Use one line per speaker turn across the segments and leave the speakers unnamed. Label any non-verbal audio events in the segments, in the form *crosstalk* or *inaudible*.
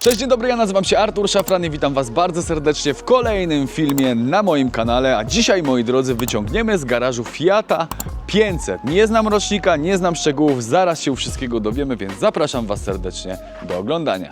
Cześć, dzień dobry, ja nazywam się Artur Szafran i witam Was bardzo serdecznie w kolejnym filmie na moim kanale. A dzisiaj, moi drodzy, wyciągniemy z garażu Fiata 500. Nie znam rocznika, nie znam szczegółów, zaraz się wszystkiego dowiemy, więc zapraszam Was serdecznie do oglądania.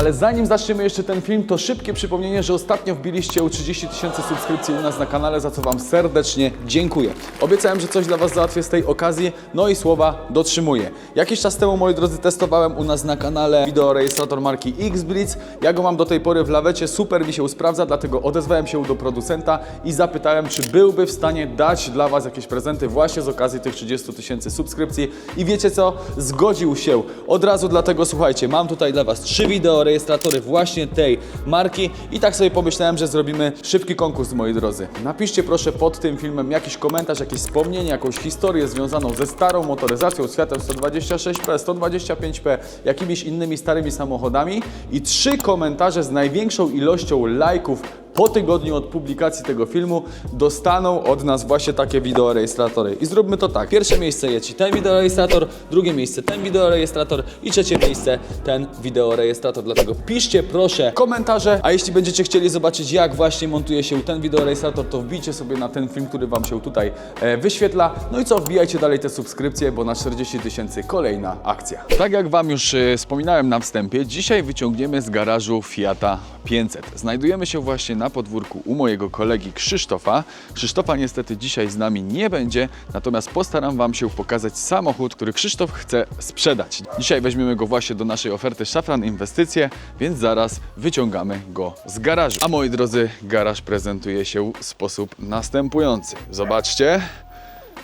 Ale zanim zaczniemy jeszcze ten film, to szybkie przypomnienie, że ostatnio wbiliście u 30 tysięcy subskrypcji u nas na kanale, za co Wam serdecznie dziękuję. Obiecałem, że coś dla Was załatwię z tej okazji, no i słowa dotrzymuję. Jakiś czas temu, moi drodzy, testowałem u nas na kanale wideorejestrator marki X-Blitz. Ja go mam do tej pory w lawecie, super mi się sprawdza, dlatego odezwałem się do producenta i zapytałem, czy byłby w stanie dać dla Was jakieś prezenty właśnie z okazji tych 30 tysięcy subskrypcji. I wiecie co? Zgodził się. Od razu dlatego, słuchajcie, mam tutaj dla Was trzy wideo rejestratory właśnie tej marki i tak sobie pomyślałem, że zrobimy szybki konkurs, moi drodzy. Napiszcie proszę pod tym filmem jakiś komentarz, jakieś wspomnienie, jakąś historię związaną ze starą motoryzacją, z Fiatem 126P, 125P, jakimiś innymi starymi samochodami i trzy komentarze z największą ilością lajków po tygodniu od publikacji tego filmu dostaną od nas właśnie takie wideorejestratory. I zróbmy to tak. Pierwsze miejsce jest ten wideorejestrator, drugie miejsce ten wideorejestrator i trzecie miejsce ten wideorejestrator. Dlatego piszcie proszę komentarze, a jeśli będziecie chcieli zobaczyć jak właśnie montuje się ten wideorejestrator, to wbijcie sobie na ten film, który Wam się tutaj e, wyświetla. No i co, wbijajcie dalej te subskrypcje, bo na 40 tysięcy kolejna akcja. Tak jak Wam już e, wspominałem na wstępie, dzisiaj wyciągniemy z garażu Fiata 500. Znajdujemy się właśnie na podwórku u mojego kolegi Krzysztofa. Krzysztofa niestety dzisiaj z nami nie będzie, natomiast postaram Wam się pokazać samochód, który Krzysztof chce sprzedać. Dzisiaj weźmiemy go właśnie do naszej oferty Szafran Inwestycje, więc zaraz wyciągamy go z garażu. A moi drodzy, garaż prezentuje się w sposób następujący. Zobaczcie,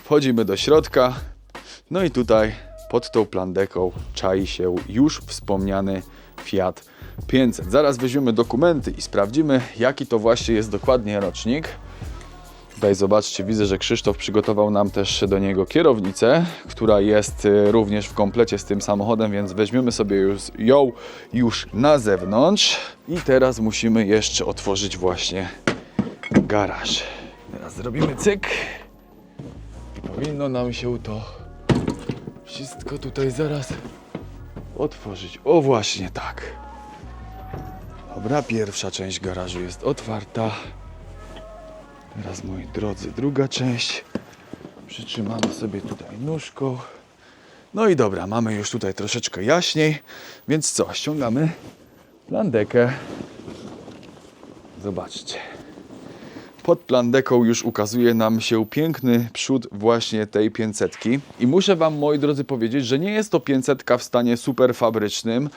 wchodzimy do środka, no i tutaj pod tą plandeką czai się już wspomniany Fiat 500. Zaraz weźmiemy dokumenty i sprawdzimy, jaki to właśnie jest dokładnie rocznik. Tutaj zobaczcie, widzę, że Krzysztof przygotował nam też do niego kierownicę, która jest y, również w komplecie z tym samochodem, więc weźmiemy sobie już, ją już na zewnątrz. I teraz musimy jeszcze otworzyć właśnie garaż. Teraz zrobimy cyk. Powinno nam się to wszystko tutaj zaraz otworzyć. O właśnie tak. Dobra, pierwsza część garażu jest otwarta. Teraz moi drodzy, druga część. Przytrzymamy sobie tutaj nóżką. No i dobra, mamy już tutaj troszeczkę jaśniej, więc co, ściągamy plandekę. Zobaczcie. Pod plandeką już ukazuje nam się piękny przód właśnie tej 500. I muszę Wam, moi drodzy, powiedzieć, że nie jest to 500 w stanie super fabrycznym,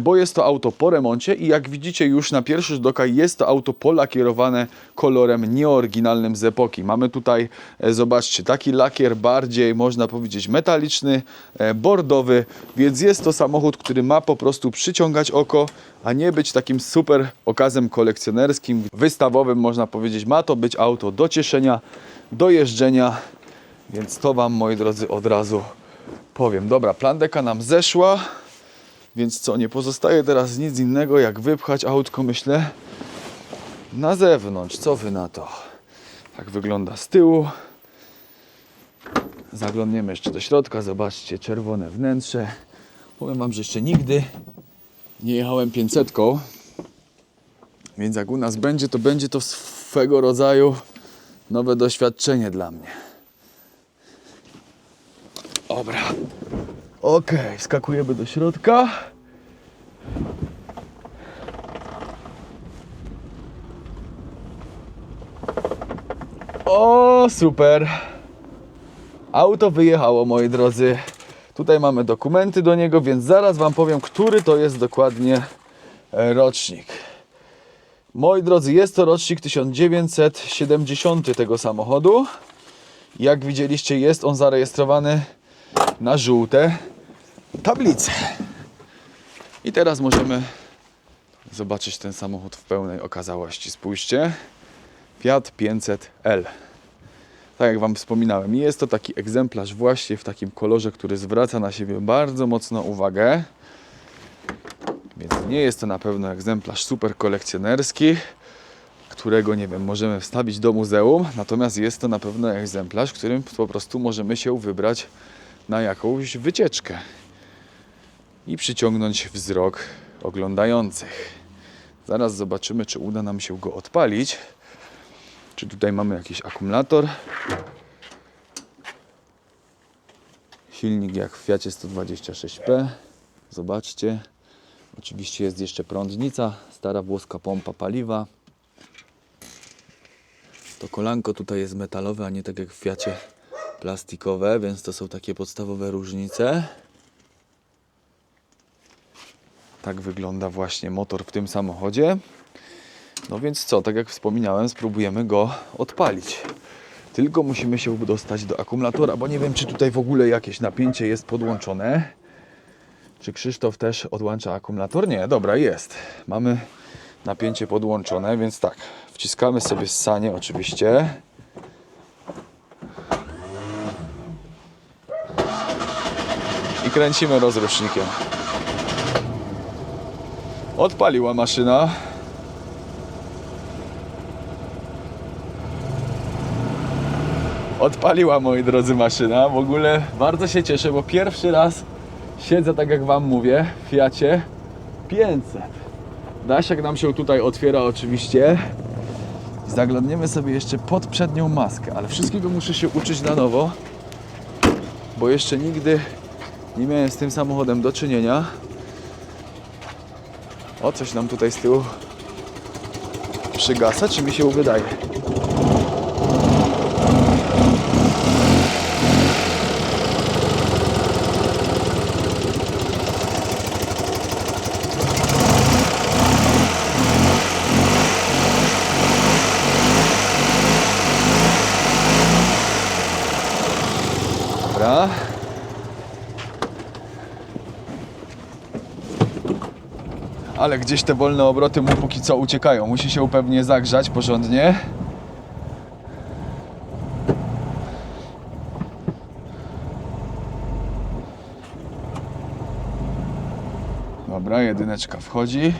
bo jest to auto po remoncie i jak widzicie już na pierwszy rzut oka jest to auto polakierowane kolorem nieoryginalnym z epoki. Mamy tutaj, e, zobaczcie, taki lakier bardziej, można powiedzieć, metaliczny, e, bordowy, więc jest to samochód, który ma po prostu przyciągać oko, a nie być takim super okazem kolekcjonerskim, wystawowym, można powiedzieć. Ma to być auto do cieszenia, do jeżdżenia, więc to Wam, moi drodzy, od razu powiem. Dobra, plandeka nam zeszła, więc co, nie pozostaje teraz nic innego, jak wypchać autko, myślę, na zewnątrz. Co Wy na to? Tak wygląda z tyłu. Zaglądniemy jeszcze do środka, zobaczcie, czerwone wnętrze. Powiem Wam, że jeszcze nigdy nie jechałem 500, więc jak u nas będzie, to będzie to swego rodzaju nowe doświadczenie dla mnie. Dobra. Okej, skakujemy do środka. O, super. Auto wyjechało, moi drodzy. Tutaj mamy dokumenty do niego, więc zaraz Wam powiem, który to jest dokładnie e, rocznik. Moi drodzy, jest to rocznik 1970 tego samochodu. Jak widzieliście, jest on zarejestrowany na żółte tablice. I teraz możemy zobaczyć ten samochód w pełnej okazałości. Spójrzcie. Fiat 500L. Tak jak Wam wspominałem, jest to taki egzemplarz właśnie w takim kolorze, który zwraca na siebie bardzo mocno uwagę. Więc nie jest to na pewno egzemplarz super kolekcjonerski, którego nie wiem, możemy wstawić do muzeum, natomiast jest to na pewno egzemplarz, którym po prostu możemy się wybrać na jakąś wycieczkę i przyciągnąć wzrok oglądających. Zaraz zobaczymy, czy uda nam się go odpalić. Czy tutaj mamy jakiś akumulator? Silnik jak w Fiacie 126P. Zobaczcie. Oczywiście jest jeszcze prądnica, stara włoska pompa paliwa. To kolanko tutaj jest metalowe, a nie tak jak w Fiacie plastikowe, więc to są takie podstawowe różnice. Tak wygląda właśnie motor w tym samochodzie. No więc co, tak jak wspominałem, spróbujemy go odpalić. Tylko musimy się dostać do akumulatora, bo nie wiem, czy tutaj w ogóle jakieś napięcie jest podłączone. Czy Krzysztof też odłącza akumulator? Nie, dobra, jest. Mamy napięcie podłączone, więc tak, wciskamy sobie ssanie oczywiście. I kręcimy rozrusznikiem. Odpaliła maszyna. Odpaliła, moi drodzy, maszyna. W ogóle bardzo się cieszę, bo pierwszy raz siedzę, tak jak Wam mówię, w Fiacie 500. Dasiak nam się tutaj otwiera oczywiście. Zaglądniemy sobie jeszcze pod przednią maskę, ale wszystkiego muszę się uczyć na nowo, bo jeszcze nigdy nie miałem z tym samochodem do czynienia. O, coś nam tutaj z tyłu przygasa, czy mi się wydaje? Dobra. Ale gdzieś te wolne obroty mu póki co uciekają. Musi się pewnie zagrzać porządnie. Dobra, jedyneczka wchodzi.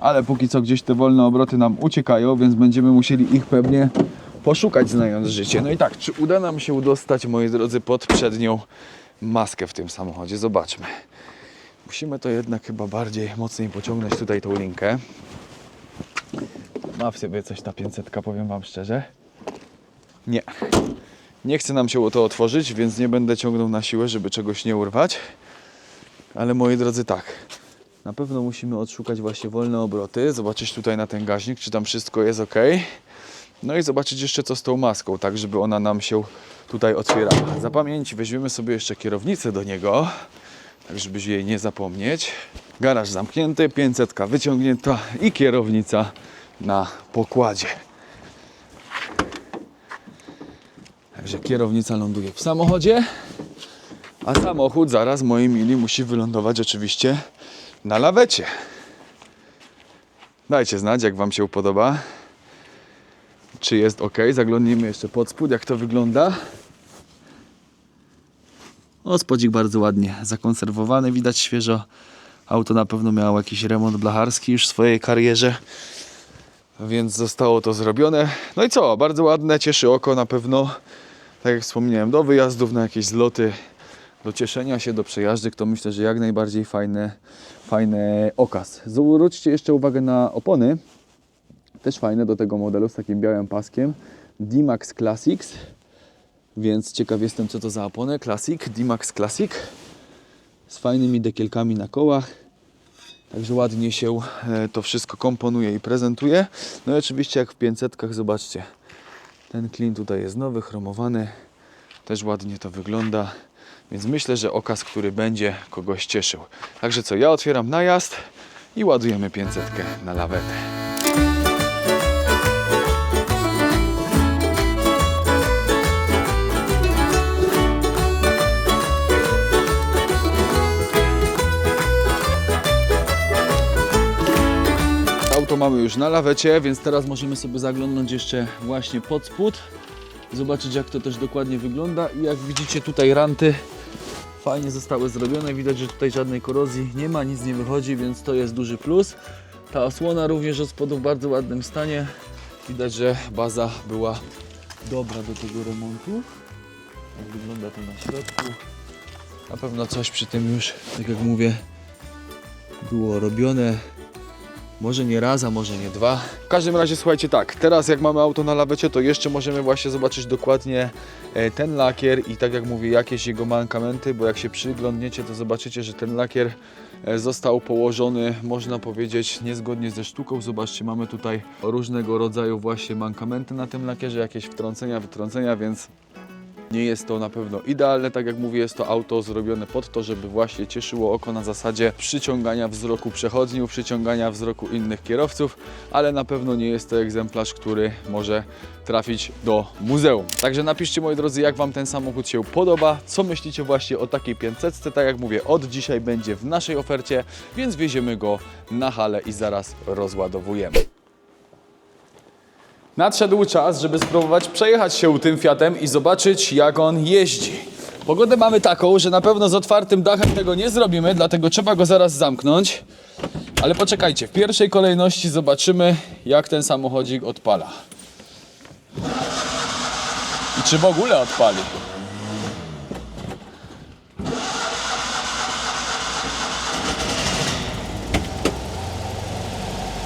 Ale póki co gdzieś te wolne obroty nam uciekają, więc będziemy musieli ich pewnie poszukać znając życie. No i tak, czy uda nam się dostać, moi drodzy, pod przednią maskę w tym samochodzie? Zobaczmy. Musimy to jednak chyba bardziej, mocniej pociągnąć tutaj tą linkę. Ma w sobie coś ta 500, powiem Wam szczerze. Nie. Nie chce nam się to otworzyć, więc nie będę ciągnął na siłę, żeby czegoś nie urwać. Ale moi drodzy, tak. Na pewno musimy odszukać właśnie wolne obroty, zobaczyć tutaj na ten gaźnik, czy tam wszystko jest ok. No i zobaczyć jeszcze co z tą maską, tak żeby ona nam się tutaj otwierała. Za pamięć weźmiemy sobie jeszcze kierownicę do niego, tak żeby jej nie zapomnieć. Garaż zamknięty, 500 wyciągnięta i kierownica na pokładzie. Także kierownica ląduje w samochodzie, a samochód zaraz, moi mili, musi wylądować oczywiście na lawecie. Dajcie znać, jak Wam się podoba. Czy jest ok. Zaglądnijmy jeszcze pod spód, jak to wygląda. O, spodzik bardzo ładnie zakonserwowany, widać świeżo. Auto na pewno miało jakiś remont blacharski już w swojej karierze, więc zostało to zrobione. No i co, bardzo ładne, cieszy oko na pewno. Tak jak wspomniałem, do wyjazdów na jakieś zloty, do cieszenia się, do przejażdżek, to myślę, że jak najbardziej fajny, fajny okaz. Zwróćcie jeszcze uwagę na opony. Też fajne do tego modelu z takim białym paskiem. D-Max Classics. Więc ciekaw jestem, co to za opony. Classic, D-Max Classic. Z fajnymi dekielkami na kołach. Także ładnie się e, to wszystko komponuje i prezentuje. No i oczywiście jak w 500 zobaczcie. Ten klin tutaj jest nowy, chromowany. Też ładnie to wygląda. Więc myślę, że okaz, który będzie kogoś cieszył. Także co, ja otwieram najazd i ładujemy 500 na lawetę. Auto mamy już na lawecie, więc teraz możemy sobie zaglądnąć jeszcze właśnie pod spód. Zobaczyć jak to też dokładnie wygląda i jak widzicie tutaj ranty fajnie zostały zrobione. Widać, że tutaj żadnej korozji nie ma, nic nie wychodzi, więc to jest duży plus. Ta osłona również od spodu w bardzo ładnym stanie. Widać, że baza była dobra do tego remontu. Jak wygląda to na środku. Na pewno coś przy tym już, tak jak mówię, było robione. Może nie raz, a może nie dwa. W każdym razie słuchajcie tak, teraz jak mamy auto na lawecie, to jeszcze możemy właśnie zobaczyć dokładnie e, ten lakier i tak jak mówię, jakieś jego mankamenty, bo jak się przyglądniecie, to zobaczycie, że ten lakier e, został położony, można powiedzieć, niezgodnie ze sztuką. Zobaczcie, mamy tutaj różnego rodzaju właśnie mankamenty na tym lakierze, jakieś wtrącenia, wytrącenia, więc nie jest to na pewno idealne, tak jak mówię, jest to auto zrobione pod to, żeby właśnie cieszyło oko na zasadzie przyciągania wzroku przechodniów, przyciągania wzroku innych kierowców, ale na pewno nie jest to egzemplarz, który może trafić do muzeum. Także napiszcie moi drodzy, jak Wam ten samochód się podoba, co myślicie właśnie o takiej 500. Tak jak mówię, od dzisiaj będzie w naszej ofercie, więc wieziemy go na halę i zaraz rozładowujemy. Nadszedł czas, żeby spróbować przejechać się tym Fiatem i zobaczyć, jak on jeździ. Pogodę mamy taką, że na pewno z otwartym dachem tego nie zrobimy, dlatego trzeba go zaraz zamknąć. Ale poczekajcie, w pierwszej kolejności zobaczymy, jak ten samochodzik odpala. I czy w ogóle odpali.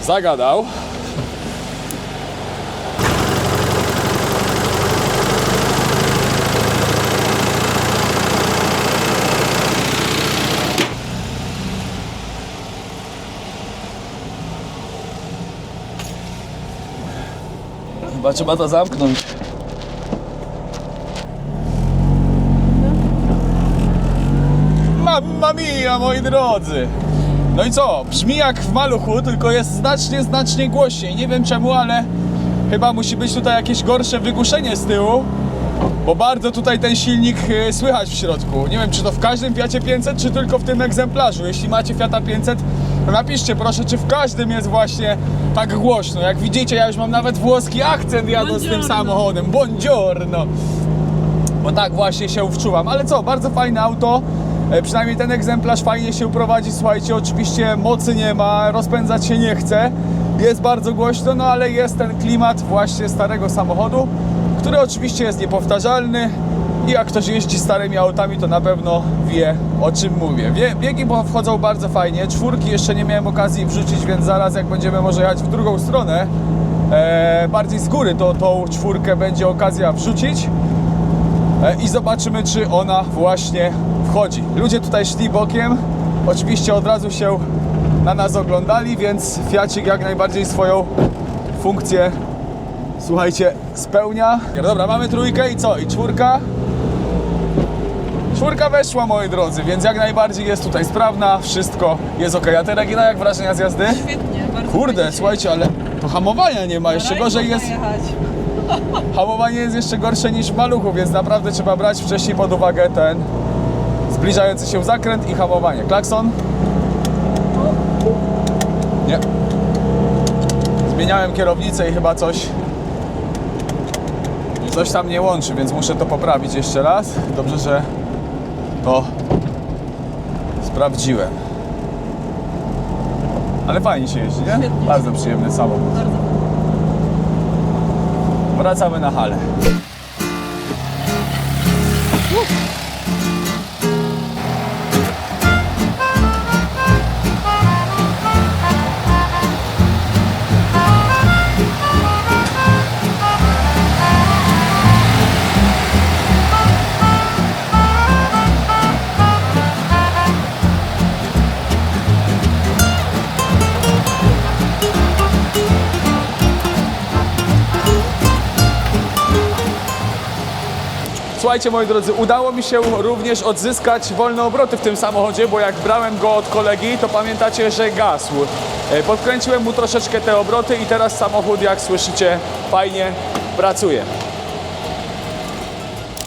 Zagadał. Chyba trzeba to zamknąć. Mamma mia, moi drodzy! No i co? Brzmi jak w maluchu, tylko jest znacznie, znacznie głośniej. Nie wiem czemu, ale chyba musi być tutaj jakieś gorsze wygłuszenie z tyłu, bo bardzo tutaj ten silnik y, słychać w środku. Nie wiem, czy to w każdym Fiacie 500, czy tylko w tym egzemplarzu. Jeśli macie Fiata 500, to napiszcie proszę, czy w każdym jest właśnie tak głośno. Jak widzicie, ja już mam nawet włoski akcent jadąc tym
Buongiorno.
samochodem. Buongiorno! Bo tak właśnie się wczuwam. Ale co, bardzo fajne auto. E, Przynajmniej ten egzemplarz fajnie się prowadzi. Słuchajcie, oczywiście mocy nie ma, rozpędzać się nie chce. Jest bardzo głośno, no ale jest ten klimat właśnie starego samochodu, który oczywiście jest niepowtarzalny. I jak ktoś jeździ starymi autami, to na pewno wie o czym mówię. Biegi wchodzą bardzo fajnie. Czwórki jeszcze nie miałem okazji wrzucić, więc zaraz jak będziemy może jechać w drugą stronę, e, bardziej z góry, to tą czwórkę będzie okazja wrzucić. E, i zobaczymy, czy ona właśnie wchodzi. Ludzie tutaj szli bokiem, oczywiście od razu się na nas oglądali, więc Fiacik jak najbardziej swoją funkcję, słuchajcie, spełnia. Dobra, mamy trójkę i co? I czwórka? Czwórka weszła, moi drodzy, więc jak najbardziej jest tutaj sprawna, wszystko jest ok. A ty, Regina, jak wrażenia z jazdy?
Świetnie, bardzo
Kurde, słuchajcie, ale to hamowania nie ma, jeszcze gorzej jest...
Jechać. *laughs*
Hamowanie jest jeszcze gorsze niż w maluchu, więc naprawdę trzeba brać wcześniej pod uwagę ten zbliżający się zakręt i hamowanie. Klakson? Nie. Zmieniałem kierownicę i chyba coś coś tam nie łączy, więc muszę to poprawić jeszcze raz. Dobrze, że to sprawdziłem. Ale fajnie się jeździ, nie?
Świetnie.
Bardzo przyjemny samochód.
Bardzo.
Wracamy na halę. Słuchajcie moi drodzy, udało mi się również odzyskać wolne obroty w tym samochodzie, bo jak brałem go od kolegi, to pamiętacie, że gasł. E, Podkręciłem mu troszeczkę te obroty i teraz samochód, jak słyszycie, fajnie pracuje.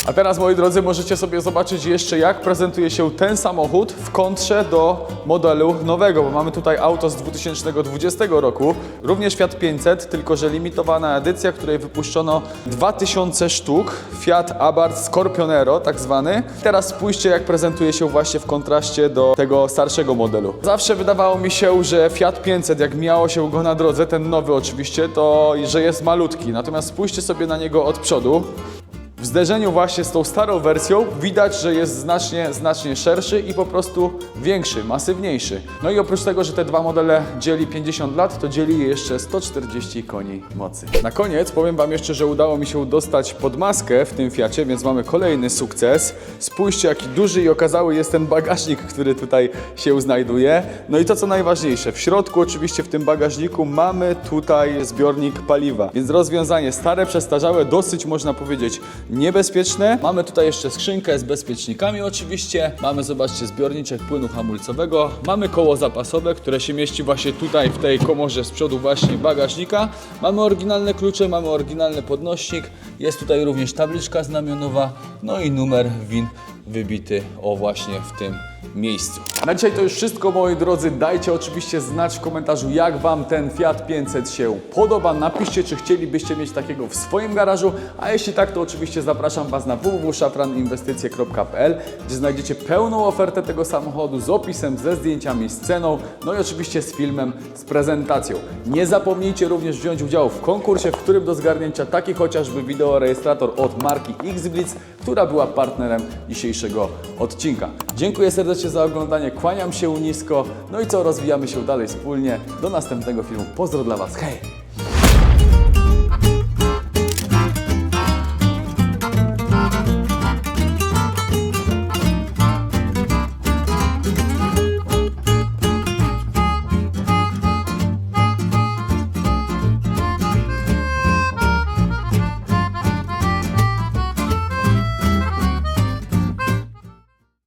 A teraz, moi drodzy, możecie sobie zobaczyć jeszcze, jak prezentuje się ten samochód w kontrze do modelu nowego, bo mamy tutaj auto z 2020 roku, również Fiat 500, tylko że limitowana edycja, której wypuszczono 2000 sztuk, Fiat Abarth Scorpionero tak zwany. Teraz spójrzcie, jak prezentuje się właśnie w kontraście do tego starszego modelu. Zawsze wydawało mi się, że Fiat 500, jak miało się go na drodze, ten nowy oczywiście, to że jest malutki, natomiast spójrzcie sobie na niego od przodu. Zderzeniu właśnie z tą starą wersją widać, że jest znacznie, znacznie szerszy i po prostu większy, masywniejszy. No i oprócz tego, że te dwa modele dzieli 50 lat, to dzieli je jeszcze 140 koni mocy. Na koniec powiem Wam jeszcze, że udało mi się dostać podmaskę w tym Fiacie, więc mamy kolejny sukces. Spójrzcie, jaki duży i okazały jest ten bagażnik, który tutaj się znajduje. No i to co najważniejsze, w środku oczywiście w tym bagażniku mamy tutaj zbiornik paliwa, więc rozwiązanie stare, przestarzałe, dosyć można powiedzieć niebezpieczne. Mamy tutaj jeszcze skrzynkę z bezpiecznikami oczywiście. Mamy, zobaczcie, zbiorniczek płynu hamulcowego. Mamy koło zapasowe, które się mieści właśnie tutaj w tej komorze z przodu właśnie bagażnika. Mamy oryginalne klucze, mamy oryginalny podnośnik. Jest tutaj również tabliczka znamionowa, no i numer WIN wybity o właśnie w tym miejscu. Na dzisiaj to już wszystko moi drodzy. Dajcie oczywiście znać w komentarzu jak Wam ten Fiat 500 się podoba. Napiszcie czy chcielibyście mieć takiego w swoim garażu, a jeśli tak to oczywiście zapraszam Was na www.szafraninwestycje.pl gdzie znajdziecie pełną ofertę tego samochodu z opisem, ze zdjęciami, z ceną, no i oczywiście z filmem, z prezentacją. Nie zapomnijcie również wziąć udziału w konkursie, w którym do zgarnięcia taki chociażby wideorejestrator od marki Xblitz, która była partnerem dzisiejszego odcinka. Dziękuję serdecznie za oglądanie, kłaniam się nisko, no i co, rozwijamy się dalej wspólnie. Do następnego filmu, pozdro dla Was, hej!